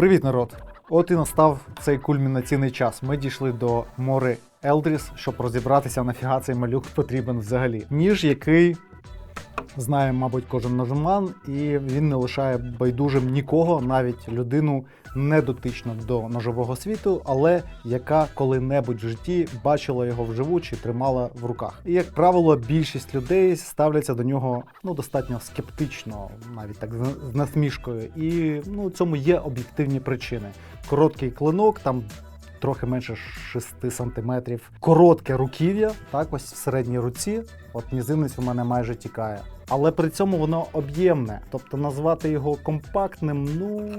Привіт, народ! От і настав цей кульмінаційний час. Ми дійшли до мори Елдріс, щоб розібратися, нафіга цей малюк потрібен взагалі. Ніж, який знає, мабуть, кожен ножман, і він не лишає байдужим нікого, навіть людину не дотичну до ножового світу, але яка коли-небудь в житті бачила його вживу чи тримала в руках. І як правило, більшість людей ставляться до нього ну достатньо скептично, навіть так з насмішкою. І ну цьому є об'єктивні причини. Короткий клинок там. Трохи менше 6 сантиметрів. Коротке руків'я, так ось в середній руці. От мізинець у мене майже тікає. Але при цьому воно об'ємне. Тобто назвати його компактним, ну,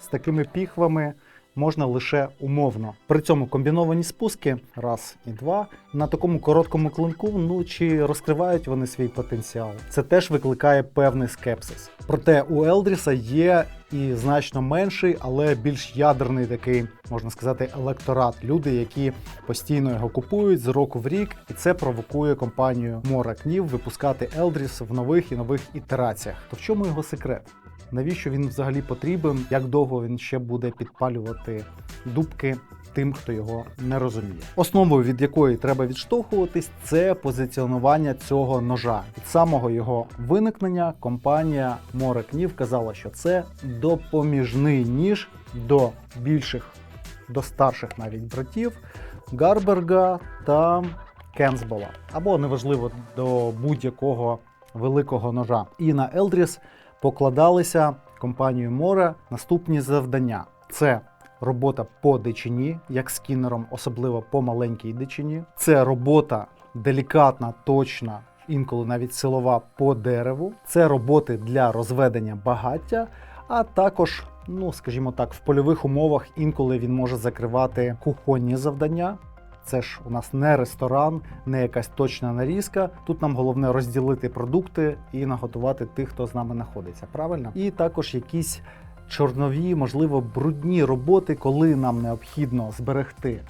з такими піхвами можна лише умовно. При цьому комбіновані спуски, раз і два, на такому короткому клинку, ну чи розкривають вони свій потенціал. Це теж викликає певний скепсис. Проте у Елдріса є і значно менший, але більш ядерний такий, можна сказати, електорат. Люди, які постійно його купують з року в рік, і це провокує компанію Mora Кнів випускати Елдріс в нових і нових ітераціях. То в чому його секрет? Навіщо він взагалі потрібен? Як довго він ще буде підпалювати дубки тим, хто його не розуміє? Основою, від якої треба відштовхуватись, це позиціонування цього ножа. Від самого його виникнення компанія Море Кнів казала, що це допоміжний ніж до більших, до старших навіть братів Гарберга та Кенсбола, або неважливо до будь-якого великого ножа. І на Елдріс покладалися компанією Море наступні завдання: це робота по дичині, як скінером, особливо по маленькій дичині. Це робота делікатна, точна, інколи навіть силова по дереву. Це роботи для розведення багаття, а також. Ну, скажімо так, в польових умовах інколи він може закривати кухонні завдання. Це ж у нас не ресторан, не якась точна нарізка. Тут нам головне розділити продукти і наготувати тих, хто з нами знаходиться. Правильно? І також якісь чорнові, можливо, брудні роботи, коли нам необхідно зберегти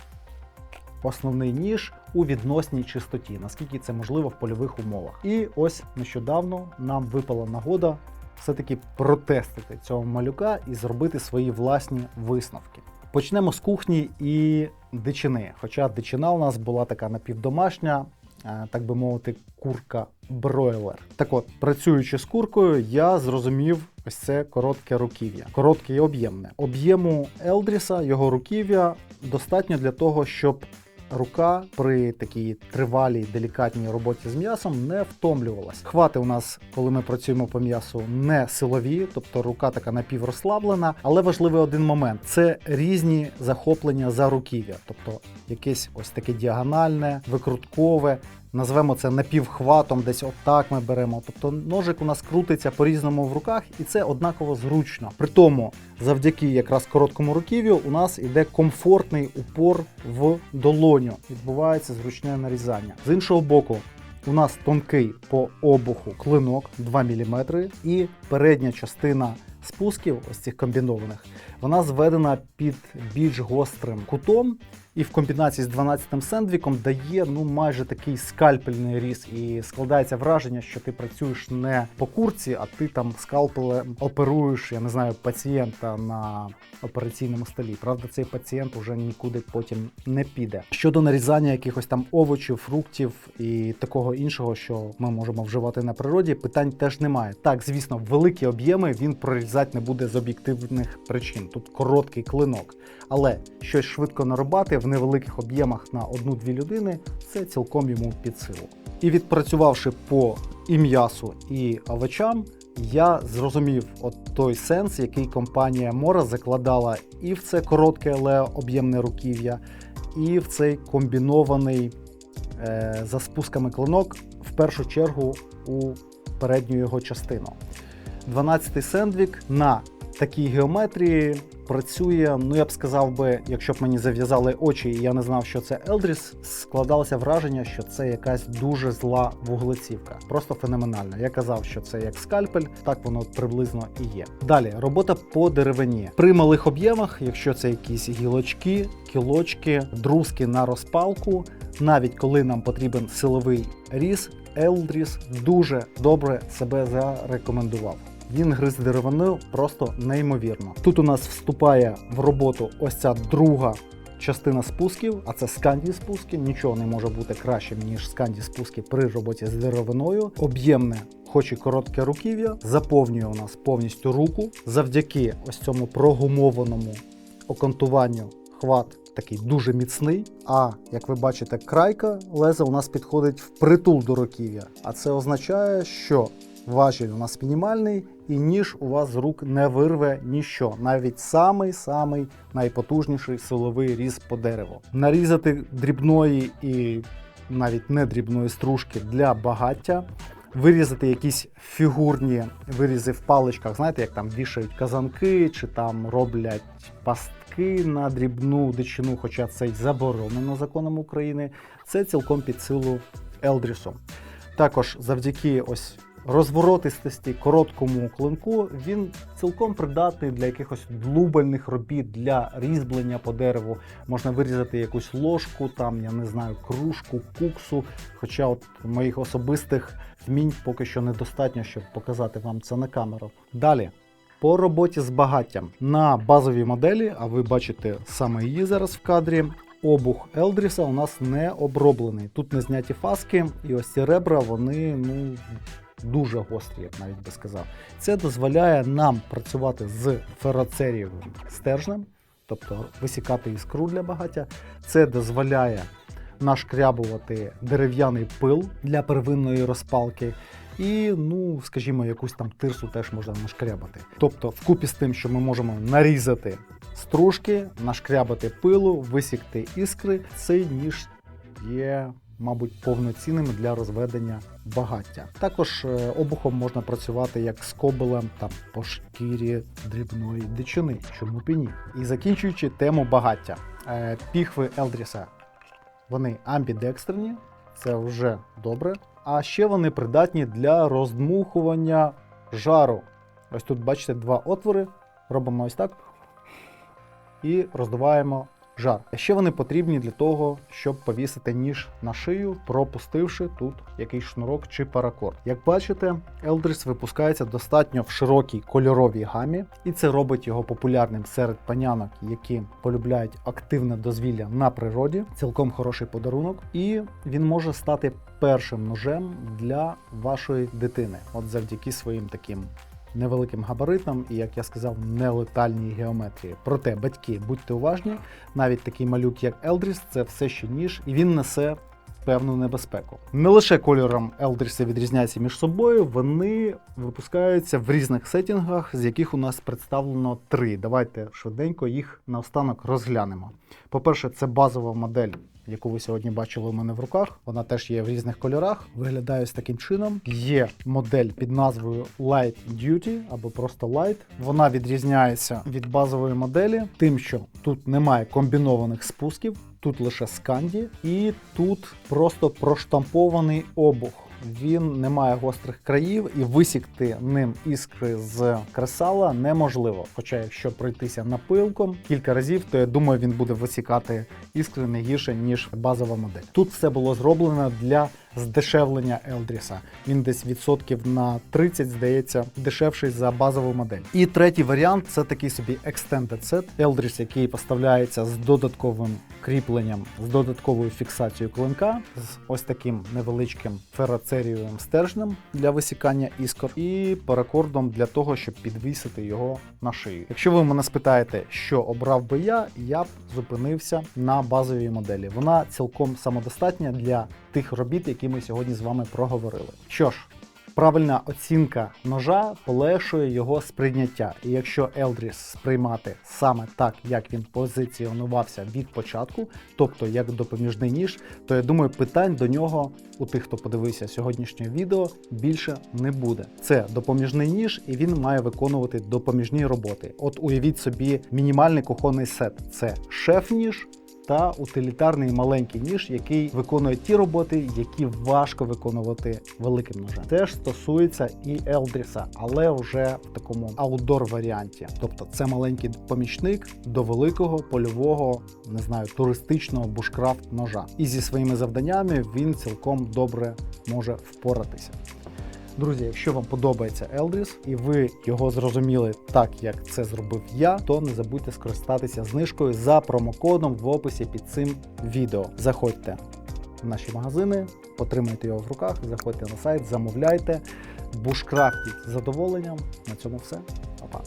основний ніж у відносній чистоті, наскільки це можливо в польових умовах. І ось нещодавно нам випала нагода все-таки протестити цього малюка і зробити свої власні висновки. Почнемо з кухні і дичини. Хоча дичина у нас була така напівдомашня, е, так би мовити, курка бройлер. Так от, працюючи з куркою, я зрозумів ось це коротке руків'я. Коротке і об'ємне. Об'єму Елдріса, його руків'я достатньо для того, щоб рука при такій тривалій делікатній роботі з м'ясом не втомлювалась. Хвати у нас, коли ми працюємо по м'ясу, не силові, тобто рука така напіврозслаблена. Але важливий один момент: це різні захоплення за руків'я, тобто якесь ось таке діагональне, викруткове. Назвемо це напівхватом, десь отак ми беремо. Тобто ножик у нас крутиться по-різному в руках, і це однаково зручно. При тому, завдяки якраз короткому руків'ю, у нас іде комфортний упор в долоню. Відбувається зручне нарізання. З іншого боку, у нас тонкий по обуху клинок 2 мм, і передня частина спусків, ось цих комбінованих, вона зведена під більш гострим кутом. І в комбінації з 12-м сендвіком дає ну майже такий скальпельний різ, і складається враження, що ти працюєш не по курці, а ти там скалпелем оперуєш, я не знаю, пацієнта на операційному столі. Правда, цей пацієнт уже нікуди потім не піде. Щодо нарізання якихось там овочів, фруктів і такого іншого, що ми можемо вживати на природі, питань теж немає. Так, звісно, великі об'єми він прорізати не буде з об'єктивних причин. Тут короткий клинок. Але щось швидко нарубати в невеликих об'ємах на одну-дві людини це цілком йому під силу. І відпрацювавши по і м'ясу, і овочам, я зрозумів от той сенс, який компанія Мора закладала і в це коротке, але об'ємне руків'я, і в цей комбінований е, за спусками клинок, в першу чергу у передню його частину. 12-й сендвік на такій геометрії працює, ну я б сказав би, якщо б мені зав'язали очі, і я не знав, що це Елдріс, складалося враження, що це якась дуже зла вуглецівка. Просто феноменально. Я казав, що це як скальпель, так воно приблизно і є. Далі робота по деревині. При малих об'ємах, якщо це якісь гілочки, кілочки, друзки на розпалку, навіть коли нам потрібен силовий різ, Елдріс дуже добре себе зарекомендував. Він гриз деревину просто неймовірно. Тут у нас вступає в роботу ось ця друга частина спусків, а це сканді спуски. Нічого не може бути кращим, ніж сканді спуски при роботі з деревиною. Об'ємне, хоч і коротке руків'я, заповнює у нас повністю руку. Завдяки ось цьому прогумованому окантуванню хват такий дуже міцний. А як ви бачите, крайка леза у нас підходить впритул до руків'я. А це означає, що важіль у нас мінімальний, і ніж у вас з рук не вирве ніщо, навіть самий самий найпотужніший силовий різ по дереву. Нарізати дрібної і навіть не дрібної стружки для багаття. Вирізати якісь фігурні вирізи в паличках, знаєте, як там вішають казанки, чи там роблять пастки на дрібну дичину, хоча це й заборонено законом України. Це цілком під силу Елдрісу. Також завдяки ось розворотистості, короткому клинку, він цілком придатний для якихось длубальних робіт, для різьблення по дереву. Можна вирізати якусь ложку, там, я не знаю, кружку, куксу. Хоча от моїх особистих вмінь поки що недостатньо, щоб показати вам це на камеру. Далі. По роботі з багаттям на базовій моделі, а ви бачите саме її зараз в кадрі. Обух Елдріса у нас не оброблений. Тут не зняті фаски, і ось ці ребра, вони ну дуже гострі, я б навіть би сказав. Це дозволяє нам працювати з фероцерієвим стержнем, тобто висікати іскру для багаття. Це дозволяє нашкрябувати дерев'яний пил для первинної розпалки. І, ну, скажімо, якусь там тирсу теж можна нашкрябати. Тобто, вкупі з тим, що ми можемо нарізати стружки, нашкрябати пилу, висікти іскри, цей ніж є, мабуть, повноцінним для розведення багаття. Також е, обухом можна працювати як з кобелем там по шкірі дрібної дичини, чому б і ні. І закінчуючи тему багаття, Е, піхви Елдріса вони амбідекстерні, це вже добре. А ще вони придатні для роздмухування жару. Ось тут бачите два отвори. Робимо ось так і роздуваємо жар. Ще вони потрібні для того, щоб повісити ніж на шию, пропустивши тут якийсь шнурок чи паракорд. Як бачите, Eldris випускається достатньо в широкій кольоровій гамі, і це робить його популярним серед панянок, які полюбляють активне дозвілля на природі. Цілком хороший подарунок, і він може стати першим ножем для вашої дитини, от завдяки своїм таким невеликим габаритам і, як я сказав, нелетальній геометрії. Проте, батьки, будьте уважні, навіть такий малюк, як Елдріс, це все ще ніж, і він несе певну небезпеку. Не лише кольором Елдріси відрізняються між собою, вони випускаються в різних сетінгах, з яких у нас представлено три. Давайте швиденько їх наостанок розглянемо. По-перше, це базова модель. Яку ви сьогодні бачили у мене в руках, вона теж є в різних кольорах. Виглядає ось таким чином. Є модель під назвою Light Duty або просто Light. Вона відрізняється від базової моделі, тим, що тут немає комбінованих спусків, тут лише сканді, і тут просто проштампований обух. Він не має гострих країв і висікти ним іскри з кресала неможливо. Хоча, якщо пройтися напилком кілька разів, то я думаю, він буде висікати іскри не гірше ніж базова модель. Тут все було зроблено для здешевлення Елдріса. Він десь відсотків на 30, здається, дешевший за базову модель. І третій варіант це такий собі Extended Set Елдріс, який поставляється з додатковим кріпленням, з додатковою фіксацією клинка, з ось таким невеличким фероцерієвим стержнем для висікання іскор, і паракордом для того, щоб підвісити його на шию. Якщо ви мене спитаєте, що обрав би я, я б зупинився на базовій моделі. Вона цілком самодостатня для тих робіт, які ми сьогодні з вами проговорили. Що ж, правильна оцінка ножа полегшує його сприйняття. І якщо Елдріс сприймати саме так, як він позиціонувався від початку, тобто як допоміжний ніж, то я думаю, питань до нього у тих, хто подивився сьогоднішнє відео, більше не буде. Це допоміжний ніж, і він має виконувати допоміжні роботи. От уявіть собі мінімальний кухонний сет: це шеф-ніж, та утилітарний маленький ніж, який виконує ті роботи, які важко виконувати великим ножем. Теж стосується і Елдріса, але вже в такому аутдор варіанті. Тобто це маленький помічник до великого польового, не знаю, туристичного бушкрафт ножа. І зі своїми завданнями він цілком добре може впоратися. Друзі, якщо вам подобається Елдріс і ви його зрозуміли так, як це зробив я, то не забудьте скористатися знижкою за промокодом в описі під цим відео. Заходьте в наші магазини, отримайте його в руках, заходьте на сайт, замовляйте, бушкрафтіть з задоволенням. На цьому все. Па-па.